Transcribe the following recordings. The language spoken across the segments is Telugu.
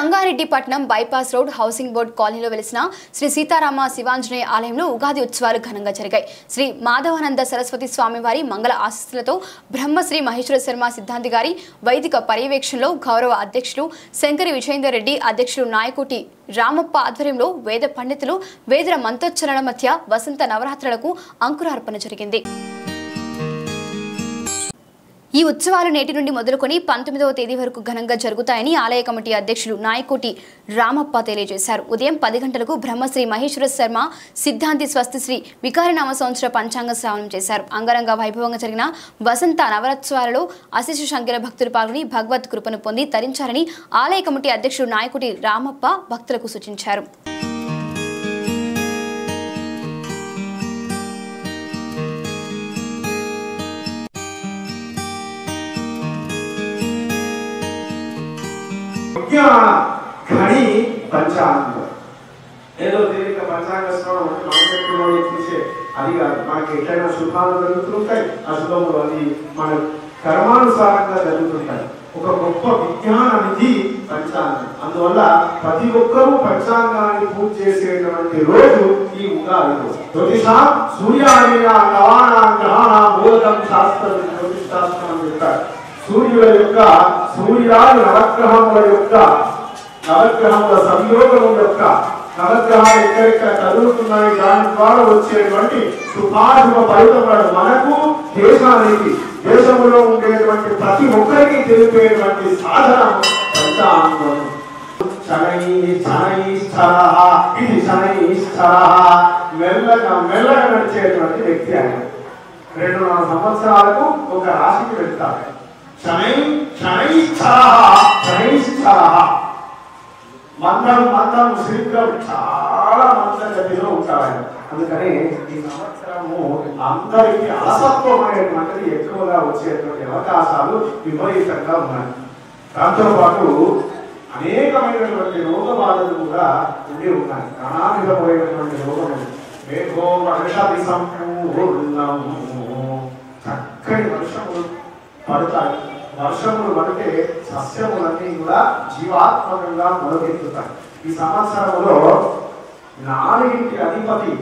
Sangareddipatnam bypass road housing board కాలనీలో వెలిసిన శ్రీ సీతారామ శివాంజనేయ ఆలయంలో ఉగాది ఉత్సవాలు ఘనంగా జరిగాయి. శ్రీ మాధవానంద సరస్వతి స్వామివారి మంగళ ఆశీస్సులతో బ్రహ్మశ్రీ మహేశ్వర శర్మ సిద్ధాంతి గారి వైదిక పర్యవేక్షణలో గౌరవ అధ్యక్షులు శంకరి విజయేందర్ రెడ్డి అధ్యక్షులు నాయకోటి రామప్ప ఆధ్వర్యంలో వేద పండితులు వేదల మంత్రోచ్చరణ మధ్య వసంత నవరాత్రులకు అంకురార్పణ జరిగింది. ఈ ఉత్సవాలు నేటి నుండి మొదలుకొని పంతొమ్మిదవ తేదీ వరకు ఘనంగా జరుగుతాయని ఆలయ కమిటీ అధ్యక్షులు నాయకోటి రామప్ప తెలియజేశారు. ఉదయం పది గంటలకు బ్రహ్మశ్రీ మహేశ్వర శర్మ సిద్ధాంతి స్వస్తి శ్రీ సంవత్సర పంచాంగ శ్రావణం చేశారు. అంగరంగ వైభవంగా జరిగిన వసంత నవరోత్సవాలలో అశిష సంఖ్యల భక్తులు పాల్గొని భగవత్ కృపను పొంది తరించారని ఆలయ కమిటీ అధ్యక్షుడు నాయకుటి రామప్ప భక్తులకు సూచించారు. ముఖ్యమైన ఘని పంచాంగం. ఏదో తెలియక పంచాంగ శ్రవణం అంటే మార్కెట్లో చూసే అది కాదు. మనకి ఎట్లయినా శుభాలు జరుగుతుంటాయి అశుభములు అది మన కర్మానుసారంగా జరుగుతుంటాయి. ఒక గొప్ప విజ్ఞాన నిధి పంచాంగం. అందువల్ల ప్రతి ఒక్కరూ పంచాంగాన్ని పూజ చేసేటువంటి రోజు ఈ ఉగాది రోజు. జ్యోతిష సూర్యాయ నవాన గ్రహణ మూలకం శాస్త్రం జ్యోతిష్ శాస్త్రం చెప్తారు సూర్యుల యొక్క సూర్యాది నవగ్రహముల యొక్క నవగ్రహముల సంయోగము యొక్క నవగ్రహాలు ఎక్కడెక్కడ కదులుతున్నాయి దాని ద్వారా వచ్చేటువంటి శుభాశుభ ఫలితములను మనకు దేశానికి దేశంలో ఉండేటువంటి ప్రతి ఒక్కరికి తెలిపేటువంటి సాధన పంచాంగం ఇది శనై మెల్లగా మెల్లగా నడిచేటువంటి వ్యక్తి ఆయన. రెండు రెండున్నర సంవత్సరాలకు ఒక రాశికి వెళ్తారు. శనై శనై స్థరః మందం మందం శీఘ్రం. చాలా మందగతిలో ఉంటారు. ఉంటాడు అందుకని ఈ సంవత్సరము అందరికీ అలసత్వం అనేటువంటిది ఎక్కువగా వచ్చేటువంటి అవకాశాలు విపరీతంగా ఉన్నాయి. దాంతోపాటు అనేకమైనటువంటి రోగ బాధలు కూడా ఉండి ఉన్నాయి. ప్రాణాధికమైనటువంటి రోగములు మేఘో వర్షాది సంపూర్ణము చక్కటి వర్షములు పడతాయి. వర్షములు పడితే సస్యములన్నీ కూడా జీవాత్మకంగా మొదలెత్తుతాయి ఈ సంవత్సరంలో నాలుగింటి అధిపతి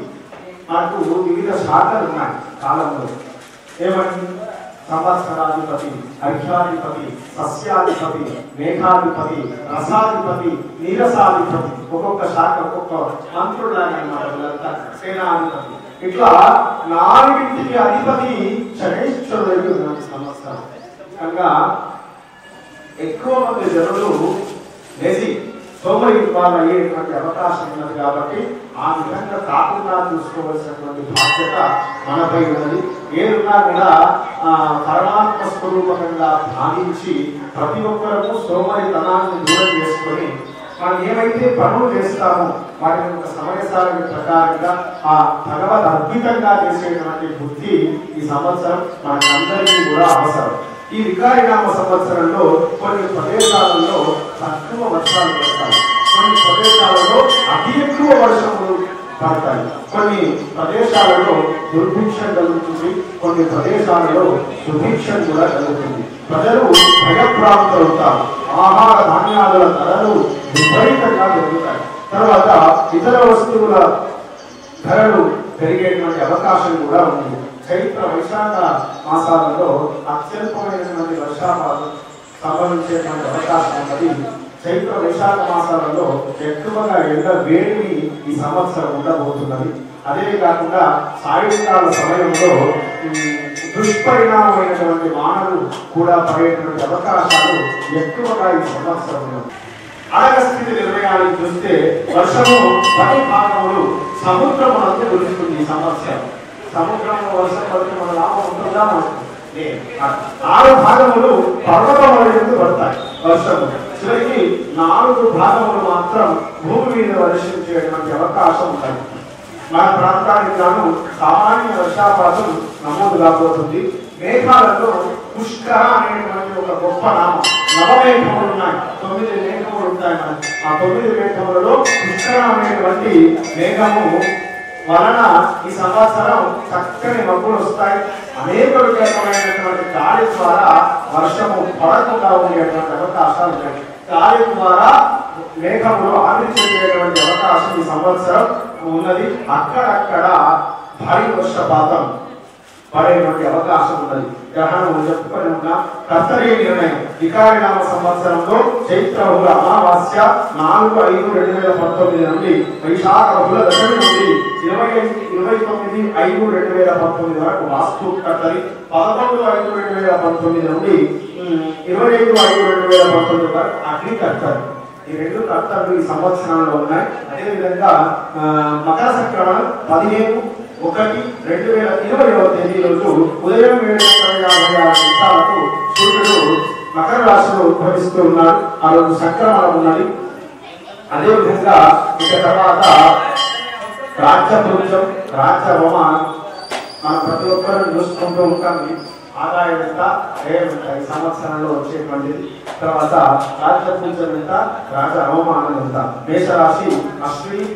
మనకు వివిధ శాఖలు ఉన్నాయి కాలంలో. ఏమని సంవత్సరాధిపతి అర్ఘ్యాధిపతి సస్యాధిపతి మేఘాధిపతి రసాధిపతి నీరసాధిపతి. ఒక్కొక్క శాఖ ఒక్కొక్క మంత్రులాగా అన్నమాట సేనాధిపతి. ఇట్లా నాలుగింటికి అధిపతి శనేశ్వరుడు సంవత్సరం. కనుక ఎక్కువ మంది జనులు లేచి సోమరి వాళ్ళు అయ్యేటువంటి అవకాశం ఉన్నది కాబట్టి ఆ విధంగా కాకుండా చూసుకోవలసినటువంటి బాధ్యత మనపై ఉన్నది. ఏదున్నా కూడా పరమాత్మ స్వరూపకంగా భావించి ప్రతి ఒక్కరము సోమరితనాన్ని దూరం చేసుకొని మనం ఏమైతే పనులు చేస్తామో వాటిని ఒక సమయసారి ప్రకారంగా ఆ భగవద్ అద్భుతంగా చేసేటువంటి బుద్ధి ఈ సంవత్సరం మనకందరికీ కూడా అవసరం. ఈ వికారినామ సంవత్సరంలో కొన్ని ప్రదేశాలలో తక్కువ వర్షాలు పడతాయి. కొన్ని ప్రదేశాలలో అతి ఎక్కువ వర్షములు పడతాయి. కొన్ని ప్రదేశాలలో దుర్భిక్షం కలుగుతుంది కొన్ని ప్రదేశాలలో సుభిక్షం కూడా కలుగుతుంది ప్రజలు భయప్రాప్తులవుతారు ఆహార ధాన్యాల ధరలు విపరీతంగా పెరుగుతాయి. తర్వాత ఇతర వస్తువుల ధరలు పెరిగేటువంటి అవకాశం కూడా ఉంది. చైత్ర వైశాఖ మాసాలలో అత్యల్పమైనటువంటి వర్షాపాతం సంభవించేటువంటి అవకాశం ఉన్నది. చైత్ర వైశాఖ మాసాలలో ఎక్కువగా ఎండ వేడిని ఈ సంవత్సరం ఉండబోతున్నది. అదే కాకుండా సాయంకాల సమయంలో దుష్పరిణామైనటువంటి వానలు కూడా పడేటువంటి అవకాశాలు ఎక్కువగా ఈ సంవత్సరం ఉన్నది. అడగస్థితి నిర్ణయాన్ని చూస్తే వర్షము పై భాగములు సముద్రమునందు కురుస్తుంది ఈ సంవత్సరం. సముద్రంలో వర్షం పడితే మన లాభం ఉంటుందా ఆరు భాగములు పర్వతముల ఎందు పడతాయి వర్షము. చివరికి నాలుగు భాగములు మాత్రం భూమి మీద వర్షించేటువంటి అవకాశం ఉంటుంది. మన ప్రాంతానికి గాను సామాన్య వర్షాపాతం నమోదు కాబోతుంది. మేఘాలలో పుష్కర అనేటువంటి ఒక గొప్ప నామం. నవమేఘములు ఉన్నాయి. తొమ్మిది మేఘములు ఉంటాయి మనకి. ఆ తొమ్మిది మేఘములలో పుష్కర అనేటువంటి మేఘము వలన ఈ సంవత్సరం చక్కని మబ్బులు వస్తాయి. అనేక రకమైనటువంటి గాలి ద్వారా వర్షము పడకుండా ఉండేటువంటి అవకాశాలు ఉన్నాయి. గాలి ద్వారా మేఘములు ఆవిర్చేటువంటి అవకాశం ఈ సంవత్సరం ఉన్నది. అక్కడక్కడ భారీ వర్షపాతం పడేటువంటి అవకాశం ఉన్నది. గ్రహణం చెప్పుకొని ఉన్న కర్తరీ నిర్ణయం. వికారినామ సంవత్సరంలో చైత్రహుల అమావాస్య నాలుగు ఐదు రెండు వేల పంతొమ్మిది నుండి వైశాఖ బహుళ దశమి ఇరవై ఇరవై తొమ్మిది ఐదు రెండు వేల పంతొమ్మిది వరకు వాస్తు పదకొండు ఐదు రెండు వేల పంతొమ్మిది నుండి ఇరవై ఐదు ఐదు రెండు వేల పంతొమ్మిది వరకు అగ్ని కర్తరి ఈ రెండు కర్తలు ఈ సంవత్సరంలో ఉన్నాయి. అదేవిధంగా ఆ, మకర సంక్రమణ పదిహేను ఒకటి రెండు వేల ఇరవైవ తేదీ రోజు ఉదయం ఏడు గంటల యాభై ఆరు నిమిషాలకు సూర్యుడు మకర రాశిలో ఉద్భవిస్తూ ఉన్నాడు. ఆ రోజు సంక్రమణ ఉన్నది. అదేవిధంగా ఇక తర్వాత రాజ్య పురుషం రాజ్య అవమానం మనం ప్రతి ఒక్కరూ చూసుకుంటూ ఉంటాం. ఆదాయం ఎంత వ్యయం ఎంత ఈ సంవత్సరంలో వచ్చేటువంటిది. తర్వాత రాజ్య పురుషం ఎంత? రాజ అవమానం ఎంత? మేషరాశి అశ్విని